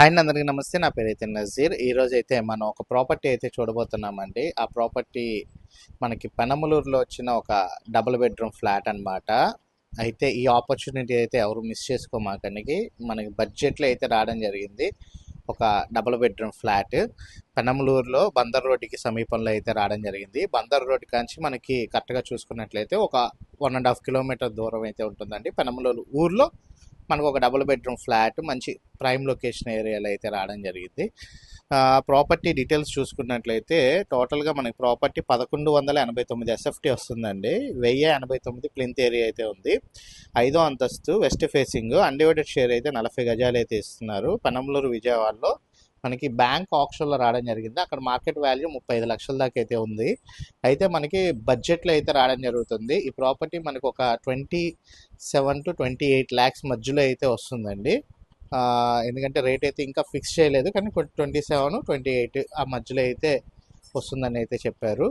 Hi అండి, అందరికీ నమస్తే నా పేరు నజీర్. ఈరోజు అయితే మనం ఒక ప్రాపర్టీ అయితే చూడబోతున్నామండి. ఆ ప్రాపర్టీ మనకి పెనమలూరులో వచ్చిన ఒక డబుల్ బెడ్రూమ్ ఫ్లాట్ అనమాట అయితే ఈ ఆపర్చునిటీ అయితే ఎవరు మిస్ చేసుకోమాకనికి మనకి బడ్జెట్లో అయితే రావడం జరిగింది. ఒక డబుల్ బెడ్రూమ్ ఫ్లాట్ పెనమలూరులో బందర్ రోడ్డుకి సమీపంలో అయితే రావడం జరిగింది. బందర్ రోడ్డు కాంచి మనకి కరెక్ట్గా చూసుకున్నట్లయితే ఒక వన్ అండ్ హాఫ్ కిలోమీటర్ దూరం అయితే ఉంటుందండి. పెనమలూరు ఊర్లో మనకు ఒక డబుల్ బెడ్రూమ్ ఫ్లాట్ మంచి ప్రైమ్ లొకేషన్ ఏరియాలో అయితే రావడం జరిగింది. ప్రాపర్టీ డీటెయిల్స్ చూసుకున్నట్లయితే టోటల్గా మనకి ప్రాపర్టీ పదకొండు వందల ఎనభై తొమ్మిది ఎస్ఎఫ్టీ వస్తుందండి. వెయ్యి ఎనభై తొమ్మిది ప్లింత్ ఏరియా అయితే ఉంది. ఐదో అంతస్తు వెస్ట్ ఫేసింగ్ అన్డివైడెడ్ షేర్ అయితే నలభై గజాలు అయితే ఇస్తున్నారు. పెనంలూరు విజయవాడలో మనకి బ్యాంక్ ఆప్షన్లో రావడం జరిగింది. అక్కడ మార్కెట్ వాల్యూ ముప్పై ఐదు లక్షల దాకా అయితే ఉంది. అయితే మనకి బడ్జెట్లో అయితే రావడం జరుగుతుంది. ఈ ప్రాపర్టీ మనకు ఒక twenty seven to twenty eight lakhs మధ్యలో అయితే వస్తుందండి. ఎందుకంటే రేట్ అయితే ఇంకా ఫిక్స్ చేయలేదు. కానీ ట్వంటీ సెవెన్ ట్వంటీ ఎయిట్ ఆ మధ్యలో అయితే వస్తుందని అయితే చెప్పారు.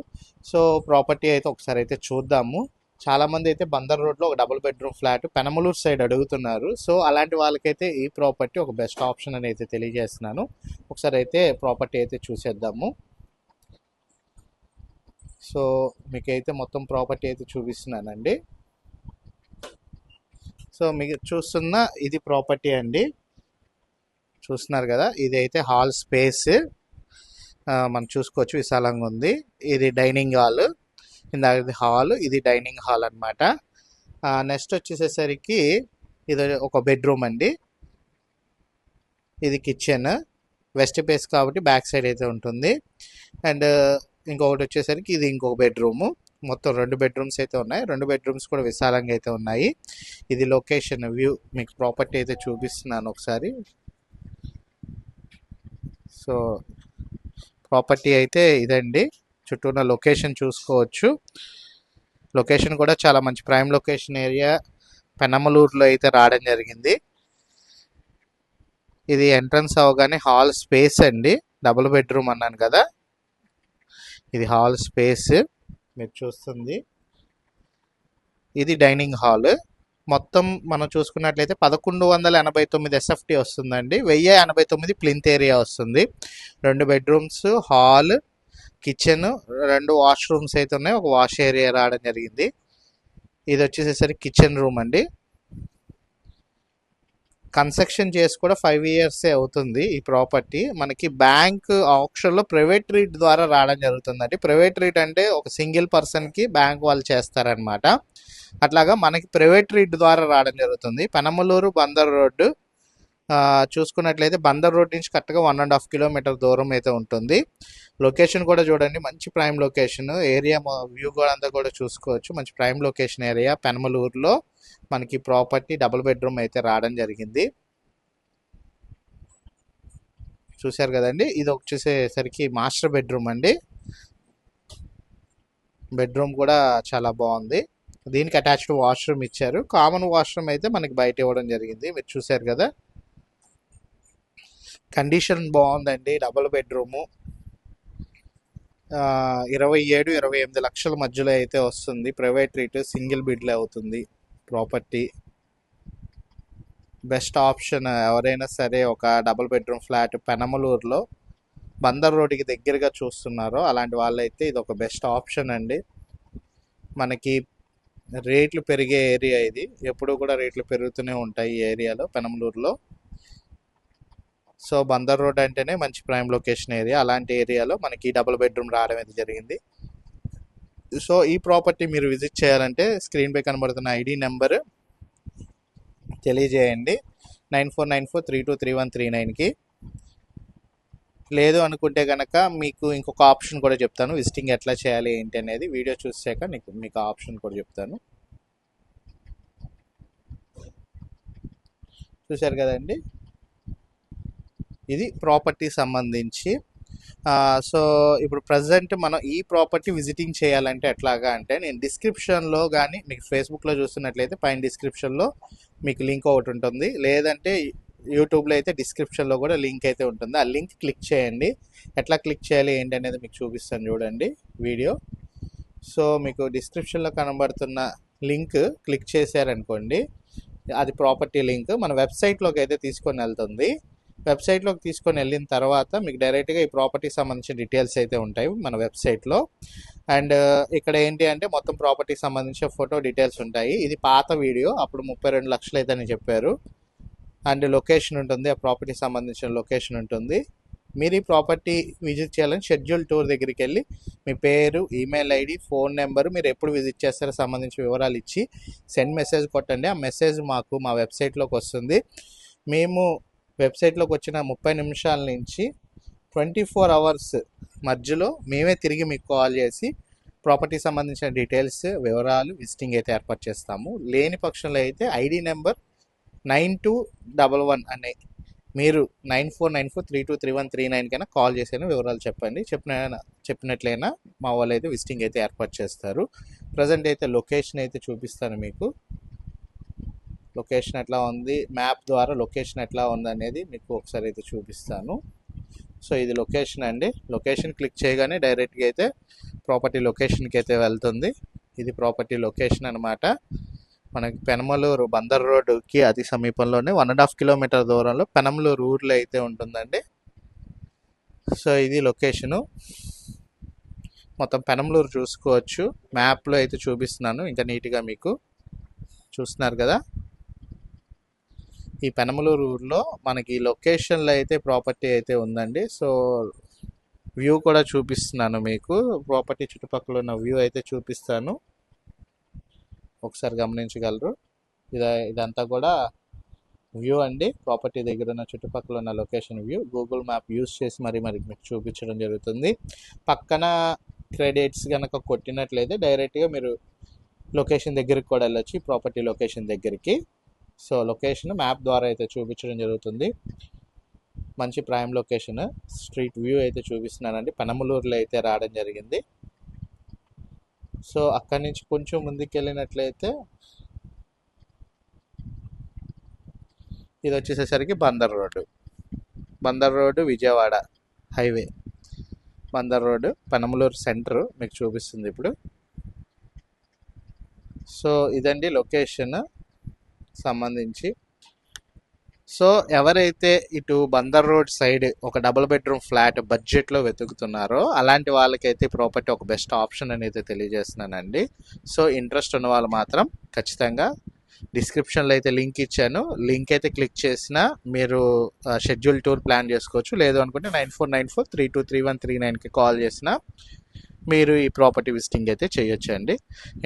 సో ప్రాపర్టీ అయితే ఒకసారి అయితే చూద్దాము. చాలా మంది అయితే బందర్ రోడ్లో ఒక double bedroom flat Penamaluru side అడుగుతున్నారు. సో అలాంటి వాళ్ళకైతే ఈ ప్రాపర్టీ ఒక బెస్ట్ ఆప్షన్ అని అయితే తెలియజేస్తున్నాను. ఒకసారి అయితే ప్రాపర్టీ అయితే చూసేద్దాము. సో మీకైతే మొత్తం ప్రాపర్టీ అయితే చూపిస్తున్నానండి. సో మీకు చూస్తున్న ఇది ప్రాపర్టీ అండి. చూస్తున్నారు కదా ఇది అయితే హాల్ స్పేస్ మనం చూసుకోవచ్చు విశాలంగా ఉంది. ఇది డైనింగ్ హాల్ ఇందాక హాల్ ఇది డైనింగ్ హాల్ అనమాట నెక్స్ట్ వచ్చేసేసరికి ఇది ఒక బెడ్రూమ్ అండి. ఇది కిచెన్. వెస్ట్ ప్లేస్ కాబట్టి బ్యాక్ సైడ్ అయితే ఉంటుంది. అండ్ ఇంకొకటి వచ్చేసరికి ఇది ఇంకొక బెడ్రూము. మొత్తం రెండు బెడ్రూమ్స్ అయితే ఉన్నాయి. రెండు బెడ్రూమ్స్ కూడా విశాలంగా అయితే ఉన్నాయి. ఇది లొకేషన్ వ్యూ. మీకు ప్రాపర్టీ అయితే చూపిస్తున్నాను ఒకసారి. సో ప్రాపర్టీ అయితే ఇదండి. చుట్టూ ఉన్న లొకేషన్ చూసుకోవచ్చు. లొకేషన్ కూడా చాలా మంచి ప్రైమ్ లొకేషన్ ఏరియా పెనమలూరులో అయితే రావడం జరిగింది. ఇది ఎంట్రన్స్ అవగానే హాల్ స్పేస్ అండి. డబుల్ బెడ్రూమ్ అన్నాను కదా. ఇది హాల్ స్పేస్ మీరు చూస్తుంది. ఇది డైనింగ్ హాల్ మొత్తం మనం చూసుకున్నట్లయితే పదకొండు వందల ఎనభై తొమ్మిది ఎస్ఎఫ్టీ వస్తుందండి. వెయ్యి ఎనభై తొమ్మిది ప్లింత్ ఏరియా వస్తుంది. రెండు బెడ్రూమ్స్ హాల్ కిచెన్ రెండు వాష్రూమ్స్ అయితే ఉన్నాయి. ఒక వాష్ ఏరియా రావడం జరిగింది. ఇది వచ్చేసేసరికి కిచెన్ రూమ్ అండి. కన్స్ట్రక్షన్ చేసి కూడా ఫైవ్ ఇయర్సే అవుతుంది ఈ ప్రాపర్టీ. మనకి బ్యాంక్ ఆప్షన్లో ప్రైవేట్ రీట్ ద్వారా రావడం జరుగుతుందండి. ప్రైవేట్ రీట్ అంటే ఒక సింగిల్ పర్సన్కి బ్యాంక్ వాళ్ళు చేస్తారనమాట అట్లాగా మనకి ప్రైవేట్ రీట్ ద్వారా రావడం జరుగుతుంది. పెనమలూరు బందర్ రోడ్డు చూసుకున్నట్లయితే బందర్ రోడ్ నుంచి కరెక్ట్గా వన్ అండ్ హాఫ్ కిలోమీటర్ దూరం అయితే ఉంటుంది. లొకేషన్ కూడా చూడండి మంచి ప్రైమ్ లొకేషన్ ఏరియా వ్యూ కూడా అంతా కూడా చూసుకోవచ్చు. మంచి ప్రైమ్ లొకేషన్ ఏరియా పెనమలూరులో మనకి ప్రాపర్టీ డబుల్ బెడ్రూమ్ అయితే రావడం జరిగింది. చూశారు కదండి ఇది వచ్చేసేసరికి మాస్టర్ బెడ్రూమ్ అండి. బెడ్రూమ్ కూడా చాలా బాగుంది. దీనికి అటాచ్డ్ వాష్రూమ్ ఇచ్చారు. కామన్ వాష్రూమ్ అయితే మనకి బయట ఇవ్వడం జరిగింది. మీరు చూశారు కదా కండిషన్ బాగుందండి డబుల్ బెడ్రూము. ఇరవై ఏడు ఇరవై ఎనిమిది లక్షల మధ్యలో అయితే వస్తుంది. ప్రైవేట్ రేటు సింగిల్ బిడ్లే అవుతుంది ప్రాపర్టీ. బెస్ట్ ఆప్షన్ ఎవరైనా సరే ఒక డబుల్ బెడ్రూమ్ ఫ్లాట్ పెనమలూరులో బందర్ రోడ్డుకి దగ్గరగా చూస్తున్నారో అలాంటి వాళ్ళైతే ఇది ఒక బెస్ట్ ఆప్షన్ అండి. మనకి రేట్లు పెరిగే ఏరియా ఇది. ఎప్పుడు కూడా రేట్లు పెరుగుతూనే ఉంటాయి ఈ ఏరియాలో పెనమలూరులో. సో బందర్ రోడ్ అంటేనే మంచి ప్రైమ్ లొకేషన్ ఏరియా. అలాంటి ఏరియాలో మనకి డబుల్ బెడ్రూమ్ రావడం అయితే జరిగింది. సో ఈ ప్రాపర్టీ మీరు విజిట్ చేయాలంటే స్క్రీన్ పై కనబడుతున్న ఐడి నెంబర్ తెలియజేయండి. Nine four nine four three two three one three నైన్కి లేదు అనుకుంటే కనుక మీకు ఇంకొక ఆప్షన్ కూడా చెప్తాను. విజిటింగ్ ఎట్లా చేయాలి ఏంటి అనేది వీడియో చూసాక నీకు మీకు ఆప్షన్ కూడా చెప్తాను. చూశారు కదండి? ఇది ప్రాపర్టీ సంబంధించి. సో ఇప్పుడు ప్రజెంట్ మనం ఈ ప్రాపర్టీ విజిటింగ్ చేయాలంటే ఎట్లాగా అంటే నేను డిస్క్రిప్షన్లో కానీ మీకు ఫేస్బుక్లో చూస్తున్నట్లయితే పైన డిస్క్రిప్షన్లో మీకు లింక్ ఒకటి ఉంటుంది. లేదంటే యూట్యూబ్లో అయితే డిస్క్రిప్షన్లో కూడా లింక్ అయితే ఉంటుంది. ఆ లింక్ క్లిక్ చేయండి. ఎట్లా క్లిక్ చేయాలి ఏంటి అనేది మీకు చూపిస్తాను చూడండి వీడియో. సో మీకు డిస్క్రిప్షన్లో కనబడుతున్న లింక్ క్లిక్ చేశారనుకోండి అది ప్రాపర్టీ లింక్. మన వెబ్సైట్లోకి అయితే తీసుకొని వెళ్తుంది. వెబ్సైట్లోకి తీసుకొని వెళ్ళిన తర్వాత మీకు డైరెక్ట్గా ఈ ప్రాపర్టీకి సంబంధించిన డీటెయిల్స్ అయితే ఉంటాయి మన వెబ్సైట్లో. అండ్ ఇక్కడ ఏంటి అంటే మొత్తం ప్రాపర్టీకి సంబంధించిన ఫోటో డీటెయిల్స్ ఉంటాయి. ఇది పాత వీడియో అప్పుడు ముప్పై రెండు లక్షలు అయితే అని చెప్పారు. అండ్ లొకేషన్ ఉంటుంది ఆ ప్రాపర్టీకి సంబంధించిన లొకేషన్ ఉంటుంది. మీరు ఈ ప్రాపర్టీ విజిట్ చేయాలని షెడ్యూల్ టూర్ దగ్గరికి వెళ్ళి మీ పేరు ఈమెయిల్ ఐడి ఫోన్ నెంబర్ మీరు ఎప్పుడు విజిట్ చేస్తారో సంబంధించిన వివరాలు ఇచ్చి సెండ్ మెసేజ్ కొట్టండి. ఆ మెసేజ్ మాకు మా వెబ్సైట్లోకి వస్తుంది. మేము వెబ్సైట్లోకి వచ్చిన ముప్పై నిమిషాల నుంచి ట్వంటీ ఫోర్ అవర్స్ మధ్యలో మేమే తిరిగి మీకు కాల్ చేసి ప్రాపర్టీ సంబంధించిన డీటెయిల్స్ వివరాలు విజిటింగ్ అయితే ఏర్పాటు చేస్తాము. లేని పక్షంలో అయితే ID number nine two double one అనే మీరు nine four nine four three two three one three nine కైనా కాల్ చేసైనా వివరాలు చెప్పండి. చెప్పిన చెప్పినట్లయినా మా వాళ్ళు అయితే విజిటింగ్ అయితే ఏర్పాటు చేస్తారు. ప్రజెంట్ అయితే లొకేషన్ అయితే చూపిస్తాను మీకు. లొకేషన్ ఎట్లా ఉంది? మ్యాప్ ద్వారా లొకేషన్ ఎట్లా ఉంది అనేది మీకు ఒకసారి అయితే చూపిస్తాను. సో ఇది లొకేషన్ అండి. లొకేషన్ క్లిక్ చేయగానే డైరెక్ట్గా అయితే ప్రాపర్టీ లొకేషన్కి అయితే వెళ్తుంది. ఇది ప్రాపర్టీ లొకేషన్ అనమాట మనకి పెనమలూరు బందర్ రోడ్డుకి అతి సమీపంలోనే వన్ అండ్ హాఫ్ కిలోమీటర్ దూరంలో పెనమలూరు ఊర్లో అయితే ఉంటుందండి. సో ఇది లొకేషను. మొత్తం పెనమలూరు చూసుకోవచ్చు. మ్యాప్లో అయితే చూపిస్తున్నాను. ఇంకా నీట్గా మీకు చూస్తున్నారు కదా? ఈ పెనమలూరు ఊర్లో మనకి లొకేషన్లో అయితే ప్రాపర్టీ అయితే ఉందండి. సో వ్యూ కూడా చూపిస్తున్నాను మీకు. ప్రాపర్టీ చుట్టుపక్కల ఉన్న వ్యూ అయితే చూపిస్తాను. ఒకసారి గమనించగలరు. ఇద ఇదంతా కూడా వ్యూ అండి. ప్రాపర్టీ దగ్గర ఉన్న చుట్టుపక్కల ఉన్న location view Google map use చేసి మరి మరి మీకు చూపించడం జరుగుతుంది. పక్కన క్రెడిట్స్ కనుక కొట్టినట్లయితే డైరెక్ట్గా మీరు లొకేషన్ దగ్గరికి కూడా వెళ్ళొచ్చు ప్రాపర్టీ లొకేషన్ దగ్గరికి. సో లొకేషన్ మ్యాప్ ద్వారా అయితే చూపించడం జరుగుతుంది. మంచి ప్రైమ్ లొకేషన్. స్ట్రీట్ వ్యూ అయితే చూపిస్తున్నానండి. పెనమలూరులో అయితే రావడం జరిగింది. సో అక్కడి నుంచి కొంచెం ముందుకు వెళ్ళినట్లయితే ఇది వచ్చేసేసరికి Bandar road. Bandar road Vijayawada highway. Bandar road Penamaluru centre మీకు చూపిస్తుంది ఇప్పుడు. సో ఇదండి లొకేషన్. సంబంధించి. సో ఎవరైతే ఇటు బందర్ రోడ్ సైడ్ ఒక డబుల్ బెడ్రూమ్ ఫ్లాట్ బడ్జెట్లో వెతుకుతున్నారో అలాంటి వాళ్ళకైతే ప్రాపర్టీ ఒక బెస్ట్ ఆప్షన్ అనేది తెలియజేస్తున్నానండి. సో ఇంట్రెస్ట్ ఉన్న వాళ్ళు మాత్రం ఖచ్చితంగా డిస్క్రిప్షన్లో అయితే లింక్ ఇచ్చాను. లింక్ అయితే క్లిక్ చేసినా మీరు షెడ్యూల్ టూర్ ప్లాన్ చేసుకోవచ్చు. లేదు అనుకుంటే nine four nine four three two three one three నైన్కి కాల్ చేసినా మీరు ఈ ప్రాపర్టీ విజిటింగ్ అయితే చేయొచ్చండి.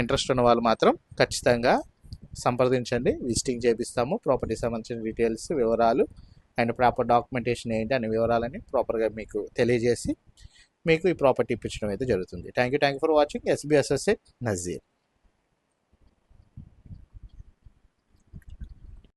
ఇంట్రెస్ట్ ఉన్న వాళ్ళు మాత్రం ఖచ్చితంగా సంప్రదించండి విజిటింగ్ చేపిస్తాము. ప్రాపర్టీ సంబంధించిన డీటెయిల్స్ వివరాలు అండ్ ప్రాపర్ డాక్యుమెంటేషన్ ఏంటి అనే వివరాలని ప్రాపర్గా మీకు తెలియజేసి మీకు ఈ ప్రాపర్టీ ఇప్పించడం అయితే జరుగుతుంది. Thank you thank you for watching SBSSA Nazeer